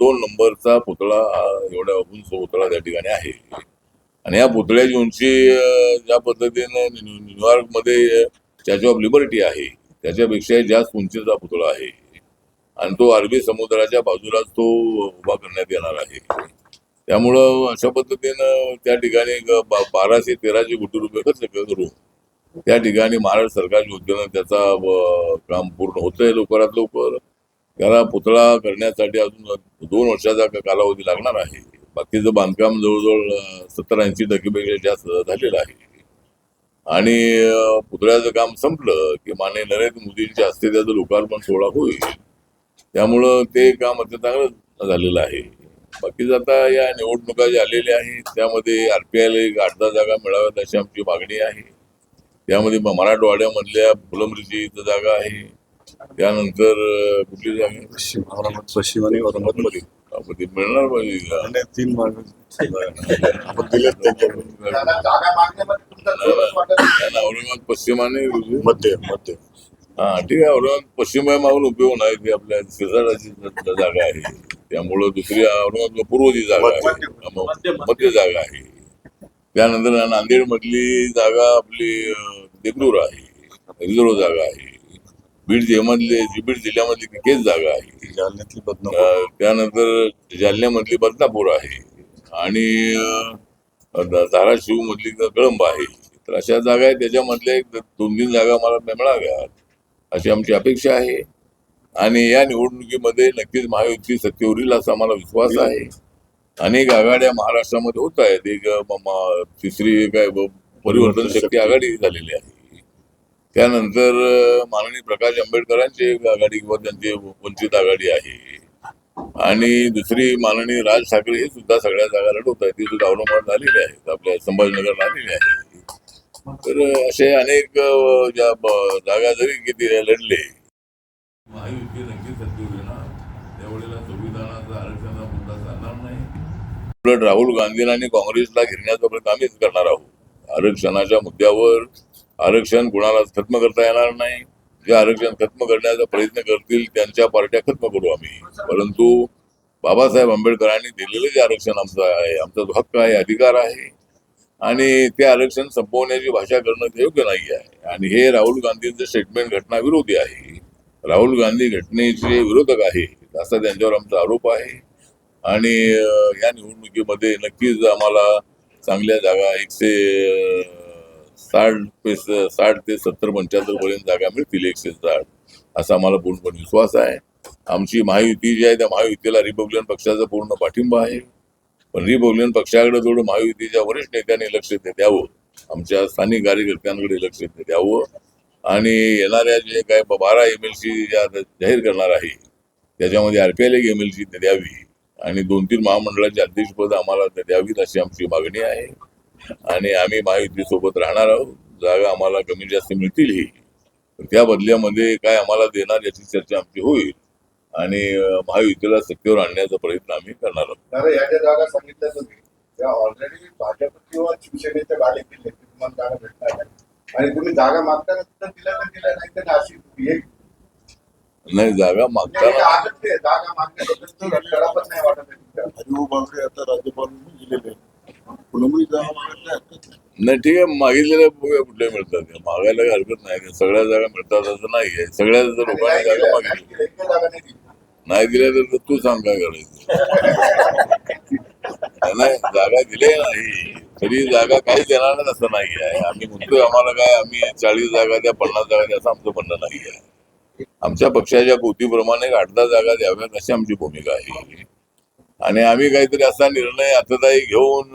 दोन नंबरचा पुतळा एवढ्या उंच पुतळा त्या ठिकाणी आहे. आणि या पुतळ्याची उंची ज्या पद्धतीने न्यूयॉर्क न्यूयॉर्कमध्ये स्टॅच्यू ऑफ लिबर्टी आहे त्याच्यापेक्षा जास्त उंचीचा पुतळा आहे. आणि तो अरबी समुद्राच्या बाजूलाच तो उभा करण्यात येणार आहे. त्यामुळं अशा पद्धतीनं त्या ठिकाणी बाराशे तेराशे कोटी रुपये खर्च करून त्या ठिकाणी महाराष्ट्र सरकारच्या उद्योगानं त्याचा काम पूर्ण होतंय लवकरात लवकर. त्याला पुतळा करण्यासाठी अजून दोन वर्षाचा का- कालावधी लागणार आहे. बाकीचं बांधकाम जवळजवळ सत्तर ऐंशी टक्केपेक्षा जास्त झालेलं आहे. आणि पुतळ्याचं काम संपलं की माने नरेंद्र मोदींच्या हस्ते त्याचं लोकार्पण सोहळा होईल. त्यामुळं ते काम अत्यंत चांगलं झालेलं आहे. बाकीचं आता या निवडणुका ज्या आलेल्या आहेत त्यामध्ये आर पी आरपीआयला एक आठ दहा जागा मिळाव्यात अशी आमची मागणी आहे. त्यामध्ये म- मराठवाड्यामधल्या फुलंब्रीची इथं जागा आहे. त्यानंतर अं, कुठली जागा? पश्चिम औरंगाबाद पश्चिम आणि औरंगाबादमध्ये. आपण ती मिळणार पाहिजे का? आणि तीन मार्ग आपण दिलेत. त्यांना औरंगाबाद पश्चिम आणि मध्य मध्य. हा ठीक आहे औरंगाबाद पश्चिम आहे मागून उपयोग नाही ती आपल्या शेजाराची ज- जागा आहे. त्यामुळं दुसरी औरंगाबाद पूर्वची जागा आहे. मध्य जागा आहे. त्यानंतर नांदेड मधली जागा आपली देगलूर आहे. रिझर्व जागा आहे. बीड जिल्ह्यामधली बीड जिल्ह्यामधली केस जागा आहे. जालन्यातली बदनापूर. अं, त्यानंतर जालन्यामधली बदनापूर आहे. आणि अं, ध- धाराशिव मधली कळंब आहे. तर अशा जागा आहेत. त्याच्यामधल्या एक दोन तीन जागा मला मिळाव्यात. अशी आमची अपेक्षा आहे. आणि या निवडणुकीमध्ये नक्कीच महायुती सत्तेवर येईल असा आम्हाला विश्वास आहे. अनेक आघाड्या महाराष्ट्रामध्ये होत आहेत. एक अं, म- म- तिसरी काय ब- परिवर्तन शक्ती. आघाडी झालेली आहे. त्यानंतर माननीय प्रकाश आंबेडकरांची एक आघाडी किंवा त्यांची वंचित आघाडी आहे. आणि दुसरी माननीय राज ठाकरे हे सुद्धा सगळ्या जागा लढवत आहेत. ती सुद्धा अवलंबून झालेली आहेत आपल्या संभाजीनगर आलेली आहे. तर असे अनेक ज्या जागा जरी किती लढले महायुती नक्कीच सत्तेवर आणि त्यावेळेला संविधानाचा आरक्षणाचा मुद्दा चालणार नाही. उलट राहुल काँग्रेसला घेण्याचा प्रयत्न आम्हीच करणार आहोत. आरक्षणाच्या मुद्द्यावर आरक्षण कुणालाच खत्म करता येणार नाही. जे आरक्षण खत्म करण्याचा प्रयत्न करतील त्यांच्या पार्ट्या खत्म करू आम्ही. परंतु बाबासाहेब आंबेडकरांनी दिलेलं जे आरक्षण आमचं आहे आमचा जो हक्क आहे अधिकार आहे आणि ते आरक्षण संपवण्याची भाषा करणं ते योग्य नाही आहे. आणि हे राहुल गांधींचं स्टेटमेंट घटना विरोधी आहे. राहुल गांधी घटनेचे विरोधक आहे असा त्यांच्यावर आमचा आरोप आहे. आणि या निवडणुकीमध्ये नक्कीच आम्हाला चांगल्या जागा एकशे साठ पे साठ ते सत्तर पंच्याहत्तर पर्यंत जागा मिळतील एकशे साठ असा आम्हाला पूर्णपणे विश्वास आहे. आमची महायुती जी आहे त्या महायुतीला रिपब्लिकन पक्षाचा पूर्ण पाठिंबा आहे. पण रिपब्लिकन पक्षाकडे थोडं महायुतीच्या वरिष्ठ नेत्यांनी लक्ष द्यावं. आमच्या स्थानिक कार्यकर्त्यांकडे लक्ष द्यावं. आणि येणाऱ्या जे काय बारा एम एल सी ज्या जाहीर करणार आहे त्याच्यामध्ये आरपीएल एक एम एल सी द्यावी. आणि दोन तीन महामंडळाचे अध्यक्षपद आम्हाला द्यावीत अशी आमची मागणी आहे. आणि आम्ही महायुती सोबत राहणार आहोत. जागा आम्हाला कमी जास्त मिळतीलही पण त्या बदल्यामध्ये काय आम्हाला देणार याची चर्चा आमची होईल. आणि महायुतीला सत्तेवर आणण्याचा प्रयत्न आम्ही करणार आहोत. दादा या ज्या जागा सांगितल्या तुम्ही त्या ऑलरेडी भाजप किंवा शिवसेनेच्या गाडी दिले तुम्हाला जागा भेटणार नाही. आणि तुम्ही जागा मागताना सुद्धा दिल्या तर दिल्या नाही तर अशी एक नाही जागा एक मागताना आदत आहे, जागा मागण्याबद्दल तर लढा पण नाही वाटत आहे तुमच्या. हरकत नाही नाही ठीक आहे. मागितलेल्या बघूया कुठल्या मिळतात त्या. मागायला काही हरकत नाही सगळ्या जागा मिळतात असं नाही आहे. सगळ्या लोकांनी जागा मागितली. नाही दिल्या, दिली. तर तू सांग काय करायचं? नाही जागा दिल्या नाही. तरी जागा काही देणार नाही असं नाही आहे. आम्ही म्हणतोय आम्हाला काय आम्ही चाळीस जागा द्या पन्नास जागा द्या असं आमचं म्हणणं नाही आहे. आमच्या पक्षाच्या कृतीप्रमाणे आठ दहा जागा द्याव्यात अशी आमची भूमिका आहे. आणि आम्ही काहीतरी असा निर्णय आतादायी घेऊन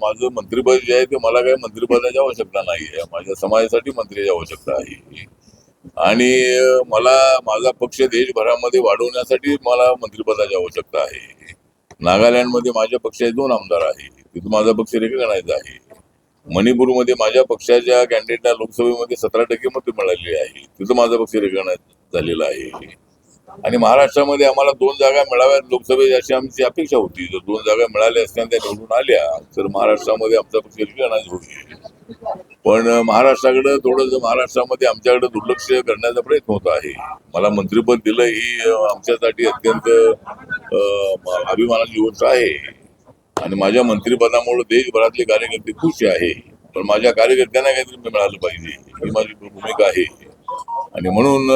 माझं मंत्रिपद जे आहे ते मला काही मंत्रिपदाची आवश्यकता नाही आहे. माझ्या समाजासाठी मंत्र्याची आवश्यकता आहे. आणि मला माझा पक्ष देशभरामध्ये वाढवण्यासाठी मला मंत्रिपदाची आवश्यकता आहे. नागालँडमध्ये माझ्या पक्षाचे दोन आमदार आहे तिथं माझा पक्ष रेकग्नाइज आहे. मणिपूरमध्ये माझ्या पक्षाच्या कॅन्डिडेटला लोकसभेमध्ये सतरा टक्के मतं मिळालेली आहे तिथं माझा पक्ष रेकग्नाइज झालेला आहे. आणि महाराष्ट्रामध्ये आम्हाला दोन जागा मिळाव्यात लोकसभेत अशी आमची अपेक्षा होती. जर दोन जागा मिळाल्या असत्या त्या निवडून आल्या तर महाराष्ट्रामध्ये आमचा पक्ष रिकग्नाइज होईल पण महाराष्ट्राकडे थोडंसं महाराष्ट्रामध्ये आमच्याकडे दुर्लक्ष करण्याचा प्रयत्न होत आहे. मला मंत्रिपद दिलं ही आमच्यासाठी अत्यंत अभिमानाची गोष्ट आहे. आणि माझ्या मंत्रिपदामुळे देशभरातले कार्यकर्ते खुश आहे. पण माझ्या कार्यकर्त्यांना काहीतरी मिळालं पाहिजे. ही माझी भूमिका आहे. आणि म्हणून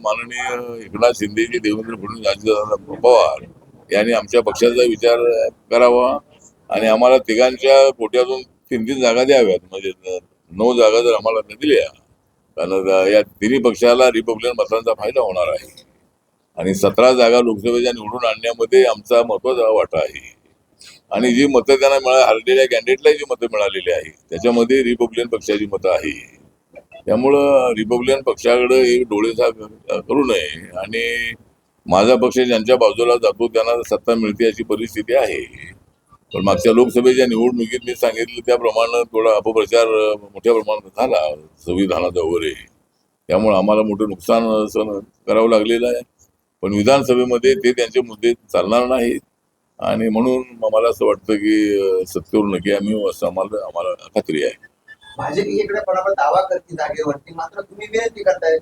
माननीय एकनाथ शिंदेजी देवेंद्र फडणवीस अजितदादा पवार यांनी आमच्या पक्षाचा विचार करावा आणि आम्हाला तिघांच्या पोट्यातून तीन तीन जागा द्याव्यात. म्हणजे नऊ जागा जर आम्हाला दिल्या कारण या तिन्ही पक्षाला रिपब्लिकन मतांचा फायदा होणार आहे. आणि सतरा जागा लोकसभेच्या निवडून आणण्यामध्ये आमचा महत्त्वाचा वाटा आहे. आणि जी मतं त्यांना मिळा हरलेल्या कॅन्डिडेटला जी मतं मिळालेली आहे त्याच्यामध्ये रिपब्लिकन पक्षाची मतं आहे त्यामुळं रिपब्लिकन पक्षाकडे एक डोळेसा करू नये. आणि माझा पक्ष ज्यांच्या बाजूला जातो त्यांना सत्ता मिळते अशी परिस्थिती आहे. पण मागच्या लोकसभेच्या निवडणुकीत मी सांगितलं त्याप्रमाणे थोडा अपप्रचार मोठ्या प्रमाणात झाला. संविधानाचा वगैरे. त्यामुळे आम्हाला मोठं नुकसान सहन करावं लागलेलं आहे. पण विधानसभेमध्ये ते त्यांचे मुद्दे चालणार नाहीत. आणि म्हणून मला असं वाटतं की सत्तेवर नक्की आम्ही असं आम्हाला आम्हाला खात्री आहे. भाजप इकडे पडापड दावा करते जागेवरती? मात्र तुम्ही विनंती करताय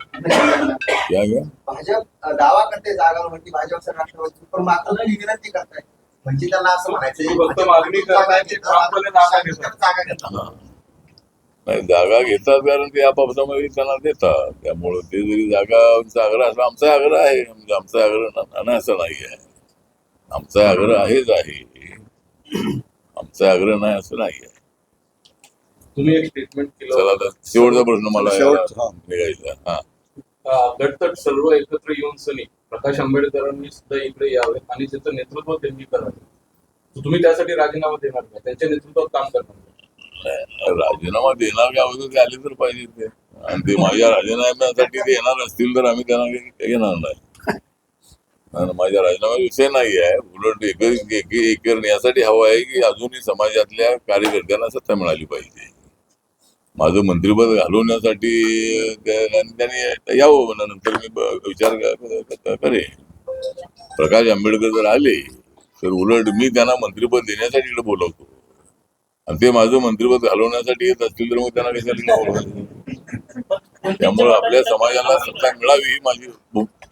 भाजप दावा करते जागांवरती भाजपचा राष्ट्रवादी पण मात्र तुम्ही विनंती करताय. म्हणजे त्यांना असं म्हणायचं जागा. जागा हा. नाही जागा घेतात कारण ते आपापसामध्ये त्यांना देतात. त्यामुळे ते जरी जागांचा आग्रह असला आमचा आग्रह आहे. म्हणजे आमचा आग्रह असं नाही आहे. आमचा आग्रह आहेच आहे. आमचा आग्रह नाही असं नाही आहे. तुम्ही एक स्टेटमेंट केलं चला आता शेवटचा प्रश्न मला शेवट- हा. निघायचा हा. अं, गटतट सर्व एकत्र येऊन सनी प्रकाश आंबेडकरांनी सुद्धा इकडे यावे आणि त्याचं नेतृत्व त्यांनी करावे. तर तुम्ही त्यासाठी राजीनामा देणार का? त्यांच्या नेतृत्वात काम करणार का? राजीनामा देणार का? अगोदर ते आले तर पाहिजे ते. आणि ते माझ्या राजीनाम्यासाठी ते येणार असतील तर आम्ही त्यांना काही घेणार नाही. आणि माझ्या राजीनामा विषय नाही आहे. उलट एक एक एक यासाठी हवं आहे की अजूनही समाजातल्या कार्यकर्त्यांना सत्ता मिळाली पाहिजे. माझं मंत्रिपद घालवण्यासाठी त्यांनी यावं म्हणा नंतर मी विचार करे करेन. प्रकाश आंबेडकर जर आले तर उलट मी त्यांना मंत्रिपद देण्यासाठी इकडे बोलवतो. आणि ते माझं मंत्रिपद घालवण्यासाठी येत असतील तर मग त्यांना कशाला त्यामुळे आपल्या समाजाला सत्ता मिळावी ही माझी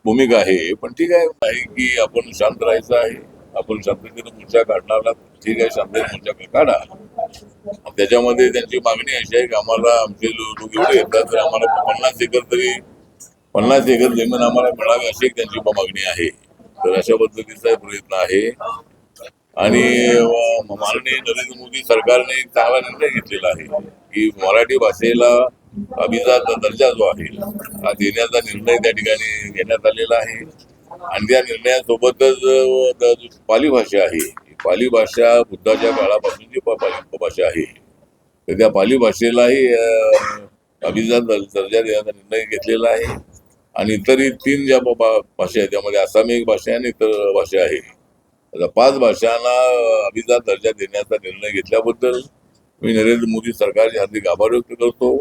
भूमिका आहे. पण ठीक आहे की आपण शांत राहायचं आहे. आपण शांततेनं मोर्चा काढणार ठीक आहे शांततेने मोर्चा काढा? त्याच्यामध्ये त्यांची मागणी अशी आहे की आम्हाला आमचे लोक एवढे येतात तर आम्हाला पन्नास एकर तरी पन्नास एकर जमीन आम्हाला मिळावी अशी एक त्यांची मागणी आहे. तर अशा पद्धतीचा प्रयत्न आहे. आणि माननीय नरेंद्र मोदी सरकारने एक चांगला निर्णय घेतलेला आहे की मराठी भाषेला अभिजात दर्जा जो आहे हा देण्याचा निर्णय त्या ठिकाणी घेण्यात आलेला आहे. आणि त्या निर्णयासोबतच पाली भाषा आहे पाली भाषा बुद्धाच्या काळापासून जी पाली भाषा आहे तर त्या पाली भाषेलाही अभिजात दर्जा देण्याचा निर्णय घेतलेला आहे. आणि इतरही तीन ज्या भाषा आहेत त्यामध्ये आसामी एक भाषा आणि इतर भाषा आहे. आता पाच भाषांना अभिजात दर्जा देण्याचा निर्णय घेतल्याबद्दल मी नरेंद्र मोदी सरकारचे हार्दिक आभार व्यक्त करतो.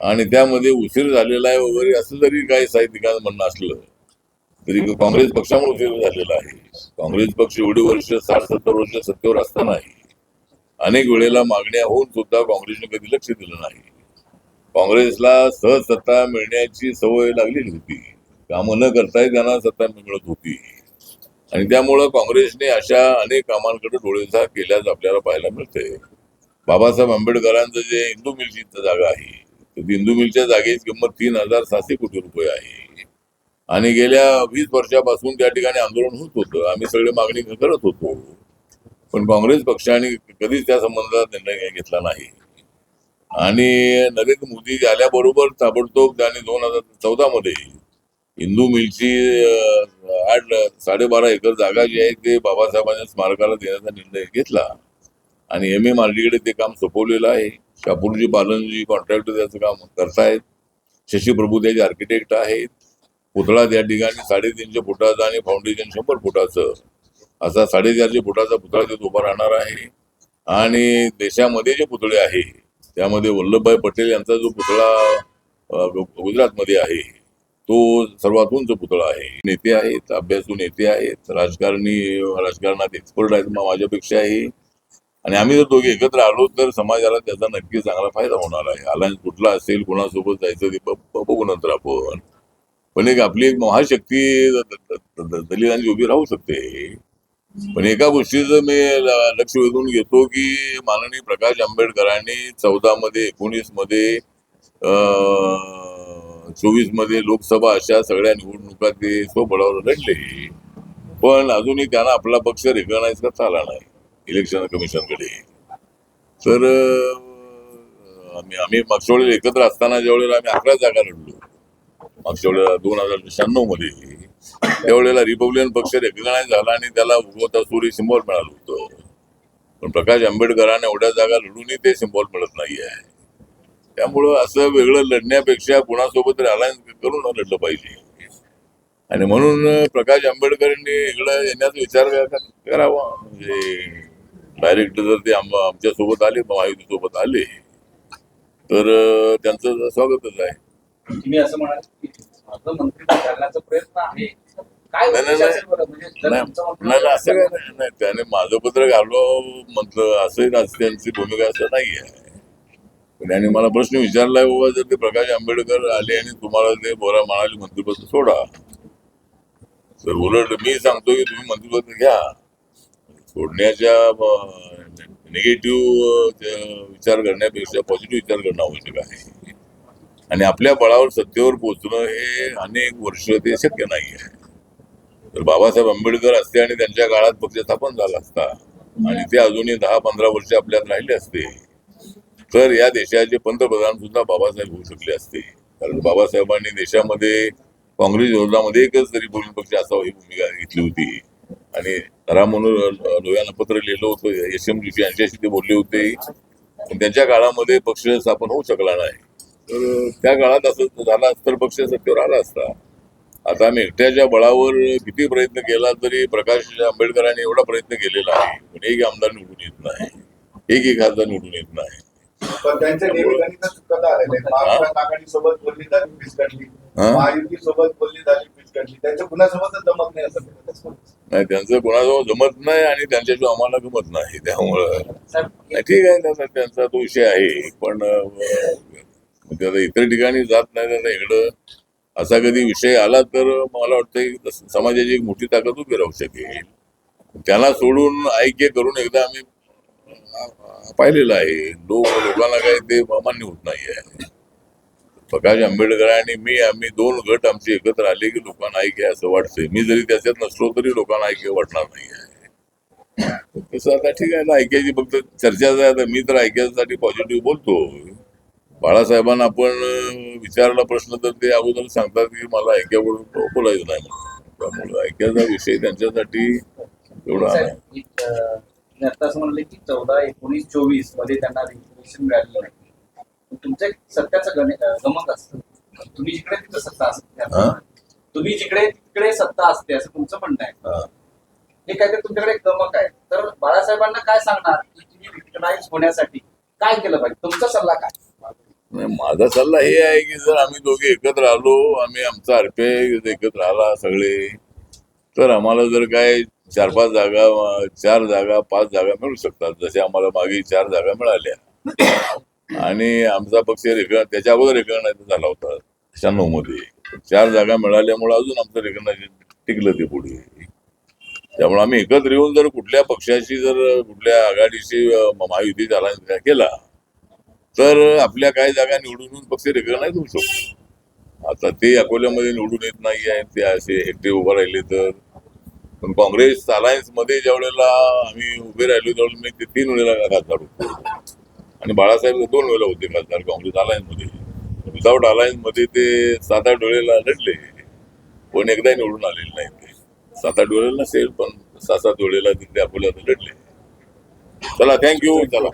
आणि त्यामध्ये उशीर झालेला आहे वगैरे असं जरी काही साहित्यिकांचं म्हणणं असलं तरी काँग्रेस पक्षामुळे उशीर झालेला आहे. काँग्रेस पक्ष एवढी वर्ष साठ सत्तर वर्ष सत्तेवर असतानाही अनेक वेळेला मागण्या होऊन सुद्धा काँग्रेसने कधी लक्ष दिलं नाही. काँग्रेसला सहज सत्ता मिळण्याची सवय लागलेली होती. कामं न करताही त्यांना सत्ता मिळत होती. आणि त्यामुळं काँग्रेसने अशा अनेक कामांकडे डोळेझाक केल्यास आपल्याला पाहायला मिळते बाबासाहेब आंबेडकरांचं जे इंदू मिलची जागा आहे तर ती इंदू मिलच्या जागेची किंमत तीन हजार सातशे कोटी रुपये आहे. आणि गेल्या वीस वर्षापासून त्या ठिकाणी आंदोलन होत होतं. आम्ही सगळे मागणी करत होतो. पण काँग्रेस पक्षाने कधीच त्या संबंधात निर्णय घेतला नाही. आणि नरेंद्र मोदी आल्याबरोबर ताबडतोब त्याने दोन हजार चौदा मध्ये हिंदू मिलची आठ साडेबारा एकर जागा जी आहे ते बाबासाहेबांच्या स्मारकाला देण्याचा निर्णय घेतला. आणि एम एम आर ते काम सोपवलेलं आहे. शापूरजी बालनजी कॉन्ट्रॅक्टर त्याचं काम करतायत. शशी प्रभू त्याचे आर्किटेक्ट आहेत. पुतळा त्या ठिकाणी साडेतीनशे फुटाचा आणि फाउंडेशन शंभर फुटाचं असा साडेचारशे फुटाचा पुतळा तिथे उभा राहणार आहे. आणि देशामध्ये जे पुतळे आहे त्यामध्ये वल्लभभाई पटेल यांचा जो पुतळा गुजरातमध्ये आहे तो सर्वात उंच पुतळा आहे. नेते आहेत अभ्यासू नेते आहेत राजकारणी राजकारणात एक्सपर्ट आहेत माझ्यापेक्षा आहे. आणि आम्ही जर दोघे एकत्र आलो तर समाजाला त्याचा नक्की चांगला फायदा होणार आहे. अलायन्स कुठला असेल कोणासोबत जायचं ते बघू नंतर आपण. पण एक आपली एक महाशक्ती दलितांची उभी राहू शकते. पण एका गोष्टीचं मी लक्ष वेधून घेतो की माननीय प्रकाश आंबेडकरांनी चौदा मध्ये एकोणीसमध्ये चोवीसमध्ये लोकसभा अशा सगळ्या निवडणुका ते स्वबळावर लढले. पण अजूनही त्यांना आपला पक्ष रेकग्नाइज करता आला नाही इलेक्शन कमिशनकडे तर आम्ही आम्ही मागच्या वेळेला एकत्र असताना ज्या वेळेला आम्ही अकरा जागा लढलो. मागच्या वेळेला दोन हजार शहाण्णवमध्ये त्यावेळेला रिपब्लिकन पक्ष रेकग्नाइज झाला आणि त्याला उगवता सूर्य सिम्बॉल मिळालं होतं. पण प्रकाश आंबेडकरांना एवढ्या जागा लढूनही ते सिम्बॉल मिळत नाही आहे त्यामुळं असं वेगळं लढण्यापेक्षा कुणासोबत अलायन्स करून लढलं पाहिजे. आणि म्हणून प्रकाश आंबेडकरांनी इकडं येण्याचा विचार करावा. म्हणजे डायरेक्ट जर ते आमच्यासोबत आले महायुती सोबत आले तर त्यांचं स्वागतच आहे. तुम्ही असं म्हणाल की माझं प्रयत्न आहे. काय नाही? म्हणजे त्याने माझं पत्र घालवा म्हटलं असं आज त्यांची भूमिका असं नाही आहे त्यांनी मला प्रश्न विचारलाय बाबा जर ते प्रकाश आंबेडकर आले आणि तुम्हाला ते बोरा म्हणाले मंत्रिपद सोडा. तर उलट मी सांगतो की तुम्ही मंत्रिपद घ्या. सोडण्याच्या निगेटिव्ह विचार करण्यापेक्षा पॉझिटिव्ह विचार करणं आवश्यक आहे. आणि आपल्या बळावर सत्तेवर पोहोचणं हे अनेक वर्ष ते शक्य नाही आहे तर बाबासाहेब आंबेडकर असते आणि त्यांच्या काळात पक्ष स्थापन झाला असता आणि ते अजूनही दहा पंधरा वर्ष आपल्यात राहिले असते. तर या देशाचे पंतप्रधान सुद्धा बाबासाहेब होऊ शकले असते. कारण बाबासाहेबांनी देशामध्ये काँग्रेस विरोधामध्ये एकच तरी बोलून पक्ष असावा ही भूमिका घेतली होती. आणि राम मनोहर लोह्यांना पत्र लिहिलं होतं एस एम जोशी यांच्याशी ते बोलले होते. पण त्यांच्या काळामध्ये पक्ष स्थापन होऊ शकला नाही. तर त्या काळात असं झालं असतं तर पक्ष सत्तेवर आला असता. आता आम्ही एकट्याच्या बळावर किती प्रयत्न केला तरी प्रकाश आंबेडकरांनी एवढा प्रयत्न केलेला आहे. पण एक आमदार निवडून येत नाही. एक एक खासदार निवडून येत नाही. हा? नाही असं म्हणतात. नाही त्यांचं कोणाजवळ जमत नाही आणि त्यांच्याशिवाय आम्हाला गमत नाही. त्यामुळं ठीक आहे त्याचा त्यांचा तो विषय आहे. पण अं, ते आता इतर ठिकाणी जात नाही तर इकडं असा कधी विषय आला तर मला वाटतं समाजाची एक मोठी ताकद उभी राहू शकेल. त्याला सोडून ऐक्य करून एकदा आम्ही पाहिलेलं आहे. लोक लोकांना काही ते मान्य होत नाही आहे प्रकाश आंबेडकर आणि मी आम्ही दोन गट आमचे एकत्र आले की लोकांना ऐक्य असं वाटतंय. मी जरी त्याच्यात नसलो तरी लोकांना ऐक्य वाटणार नाही आहे तसं आता ठीक आहे ना ऐकायची फक्त चर्चा आता मी तर ऐकायसाठी पॉझिटिव्ह बोलतो बाळासाहेबांना आपण विचारला प्रश्न तर ते अगोदर सांगतात की मला ऐक्याबरोबर बोलायचं नाही म्हणून. त्यामुळे ऐक्याचा विषय त्यांच्यासाठी एवढा नाही आता असं म्हणलं की चौदा एकोणीस चोवीसमध्ये त्यांना रिझर्वेशन मिळालेलं नाही. पण तुमचं एक सत्याचं गण अं, गमक असतं. तुम्ही जिकडे तिथं सत्ता असते? तुम्ही जिकडे तिकडे सत्ता असते असं तुमचं म्हणणं आहे. हा. काहीतरी तुमच्याकडे गमक आहे. तर बाळासाहेबांना काय सांगणार की तुम्ही रिकग्नाइज होण्यासाठी काय केलं पाहिजे? तुमचा सल्ला काय? माझा सल्ला हे आहे की जर आम्ही दोघे एकत्र आलो आम्ही आमचा अर्पे एकत्र आला सगळे तर आम्हाला जर काय चार पाच जागा चार जागा पाच जागा मिळू शकतात जसे आम्हाला मागे चार जागा मिळाल्या. आणि आमचा पक्ष रेकॉर्ड त्याच्या अगोदर रेकॉर्ड झाला होता शहाण्णवमध्ये. चार जागा मिळाल्यामुळे अजून आमचं रेकॉर्ड टिकलं ते पुढे. त्यामुळे आम्ही एकत्र येऊन जर कुठल्या पक्षाशी जर कुठल्या आघाडीशी महायुती झाला केला तर आपल्या काही जागा निवडून येऊन पक्ष नाही होऊ शकतो. आता ते अकोल्यामध्ये निवडून येत नाही आहे ते असे एकटे उभं राहिले तर. पण काँग्रेस अलायन्समध्ये ज्या वेळेला आम्ही उभे राहिलो त्यावेळेला मी ते तीन वेळेला खासदार होतो. आणि बाळासाहेब दोन वेळेला होते खासदार काँग्रेस अलायन्समध्ये. विदाऊट अलायन्समध्ये ते सात आठ वेळेला लढले. पण एकदा निवडून आलेले नाही ते. सात आठ वेळेला नसेल पण सात सात वेळेला तिथे अकोल्यात लढले. चला थँक्यू चला.